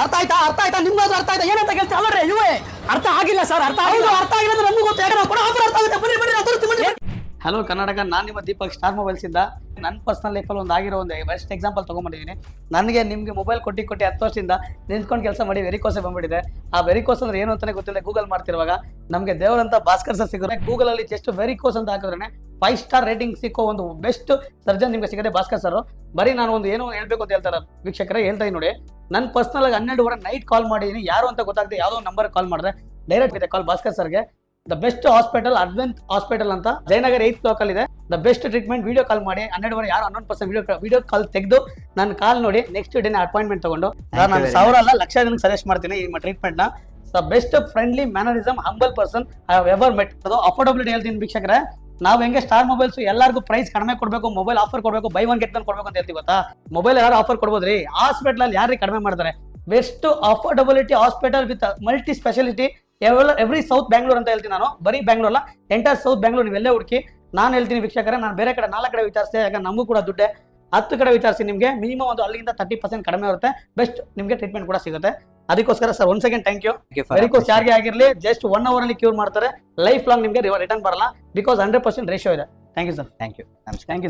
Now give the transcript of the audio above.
ಅರ್ಥ ಆಯ್ತಾ? ಅರ್ಥ ಆಯ್ತಾ? ನಿಮ್ಗಾದ್ರೂ ಅರ್ಥ ಆಯ್ತಾ? ಏನಂತ ಕೇಳ್ತಾ ಅಲ್ಲರೇ ಇವೆ ಅರ್ಥ ಆಗಿಲ್ಲ ಸರ್ ಅರ್ಥ ಆಗಿಲ್ಲ. ಅರ್ಥ ಆಗಿಲ್ಲ ಅಂದ್ರೆ ನಮಗೂ ಗೊತ್ತು. ಯಾಕಂದ್ರೆ ಕೂಡ ಆಫರ್ ಅರ್ಥ ಆಗುತ್ತೆ. ಬನ್ನಿ ಬನ್ನಿ ಅದರ ಬನ್ನಿ ಹಲೋ ಕರ್ನಾಟಕ. ನಾನು ನಿಮ್ಮ ದೀಪಕ್ ಸ್ಟಾರ್ ಮೊಬೈಲ್ಸ್ ಇಂದ. ನನ್ನ ಪರ್ಸನಲ್ ಲೈಫಲ್ಲಿ ಒಂದು ಆಗಿರೋ ಒಂದು ಬೆಸ್ಟ್ ಎಕ್ಸಾಂಪಲ್ ತೊಗೊಂಬಂದಿದ್ದೀನಿ ನನಗೆ ನಿಮಗೆ ಮೊಬೈಲ್ ಕೊಟ್ಟು ಕೊಟ್ಟು ಹತ್ತು ವರ್ಷದಿಂದ ನಿಂತ್ಕೊಂಡು ಕೆಲಸ ಮಾಡಿ ವೆರಿಕೋಸೆ ಬಂದ್ಬಿಟ್ಟಿದೆ. ಆ ವೆರಿಕೋಸ್ ಅಂದ್ರೆ ಏನು ಅಂತಾನೆ ಗೊತ್ತಿಲ್ಲ. ಗೂಗಲ್ ಮಾಡ್ತಿರುವಾಗ ನಮಗೆ ದೇವರಂತ ಭಾಸ್ಕರ್ ಸರ್ ಸಿಗುತ್ತೆ ಗೂಗಲಲ್ಲಿ ಜಸ್ಟ್ ವೆರಿಕೋಸ್ ಅಂತ ಹಾಕಿದ್ರೆ ಫೈವ್ ಸ್ಟಾರ್ ರೇಟಿಂಗ್ ಸಿಕ್ಕೋ ಒಂದು ಬೆಸ್ಟ್ ಸರ್ಜನ್ ನಿಮಗೆ ಸಿಗದೆ ಭಾಸ್ಕರ್ ಸರ್ ಬರೀ ನಾನು ಒಂದು ಏನೋ ಹೇಳಬೇಕು ಅಂತ ಹೇಳ್ತಾರೆ ವೀಕ್ಷಕರೇ ಹೇಳ್ತಾ ಇದ್ದೀನಿ ನೋಡಿ. ನನ್ನ ಪರ್ಸನಲ್ ಆಗಿ ಹನ್ನೆರಡುವರೆ ನೈಟ್ ಕಾಲ್ ಮಾಡಿದ್ದೀನಿ ಯಾರು ಅಂತ ಗೊತ್ತಾಗದೆ ಯಾವುದೋ ನಂಬರ್ ಕಾಲ್ ಮಾಡಿದ್ರೆ ಡೈರೆಕ್ಟ್ ಇದೆ ಕಾಲ್ ಭಾಸ್ಕರ್ ಸರ್ಗೆ the best hospital Advent hospital ಅಂತ. ಜಯನಗರ್ ಏತ್ ಲೋಕಲ್ ಇದೆ. The best treatment video call ಮಾಡಿ. ಹನ್ನೆರಡುವರೆ ಯಾರು ಹನ್ನೊಂದು ಪರ್ಸೆಂಟ್ ವಿಡಿಯೋ ವಿಡಿಯೋ ಕಾಲ್ ತೆಗೆದು ನನ್ನ ಕಾಲ್ ನೋಡಿ ನೆಕ್ಸ್ಟ್ ಡೇನೆ ಅಪಾಯಿಂಟ್ಮೆಂಟ್ ತಗೊಂಡು. ನಾನು ಸಾವಿರ ಅಲ್ಲ ಲಕ್ಷ ಜನಕ್ಕೆ ಸಜೆಸ್ಟ್ ಮಾಡ್ತೀನಿ ನಿಮ್ಮ ಟ್ರೀಟ್ಮೆಂಟ್ನ. The best friendly mannerism humble person I have ever met ಅದು ಅಫೋರ್ಡಬಿಲಿಟಿ ಹೇಳ್ತೀನಿ ವೀಕ್ಷಕರೇ. ನಾವು ಹೆಂಗೆ ಸ್ಟಾರ್ ಮೊಬೈಲ್ಸ್ ಎಲ್ಲರಿಗೂ ಪ್ರೈಸ್ ಕಡಿಮೆ ಕೊಡಬೇಕು ಮೊಬೈಲ್ ಆಫರ್ ಕೊಡಬೇಕು ಬೈ ಒನ್ ಗೆಟ್ ಒನ್ ಕೊಡಬೇಕು ಅಂತ ಹೇಳ್ತಿ ಗೊತ್ತಾ? ಮೊಬೈಲ್ ಯಾರು ಆಫರ್ ಕೊಡ್ಬೋದ್ರಿ? ಹಾಸ್ಪಿಟಲ್ ಯಾರಿಗೆ ಕಡಿಮೆ ಮಾಡ್ತಾರೆ? Best affordability hospital with multi speciality every south Bangalore ಅಂತ ಹೇಳ್ತೀನಿ ನಾನು. ಬರೀ ಬ್ಯಾಂಗ್ಳೂರ್ ಅಲ್ಲ ಎಂಟರ್ ಸೌತ್ ಬ್ಯಾಂಗ್ಳೂರ್ ನೀವೆಲ್ಲೇ ಹುಡುಕಿ, ನಾನು ಹೇಳ್ತೀನಿ ವೀಕ್ಷಕರೇ, ನಾನು ಬೇರೆ ಕಡೆ ನಾಲ್ಕು ಕಡೆ ವಿಚಾರಿಸಿದೆ ಯಾಕಂದ್ರೆ ನಮಗೂ ಕೂಡ ದುಡ್ಡೆ. ಹತ್ತು ಕಡೆ ವಿಚಾರಿಸಿ ನಿಮಗೆ ಮಿನಿಮಮ್ ಒಂದು ಅಲ್ಲಿಂದ ತರ್ಟಿ ಪರ್ಸೆಂಟ್ ಕಡಿಮೆ ಇರುತ್ತೆ. ಬೆಸ್ಟ್ ನಿಮಗೆ ಟ್ರೀಟ್ಮೆಂಟ್ ಕೂಡ ಸಿಗುತ್ತೆ. ಅದಕ್ಕೋಸ್ಕರ sir one second thank you varicose ಯಾರಿಗೆ ಆಗಿರಲಿ ಜಸ್ಟ್ ಒನ್ ಅವರ್ ಅಲ್ಲಿ ಕ್ಯೂರ್ ಮಾಡ್ತಾರೆ. ಲೈಫ್ ಲಾಂಗ್ ನಿಮಗೆ ರಿಟರ್ನ್ ಬರಲ್ಲ. ಬಿಕಾಸ್ ಹಂಡ್ರೆಡ್ ಪರ್ಸೆಂಟ್ ರೇಷಿಯೋ ಇದೆ. Thank you sir thank you thank you sir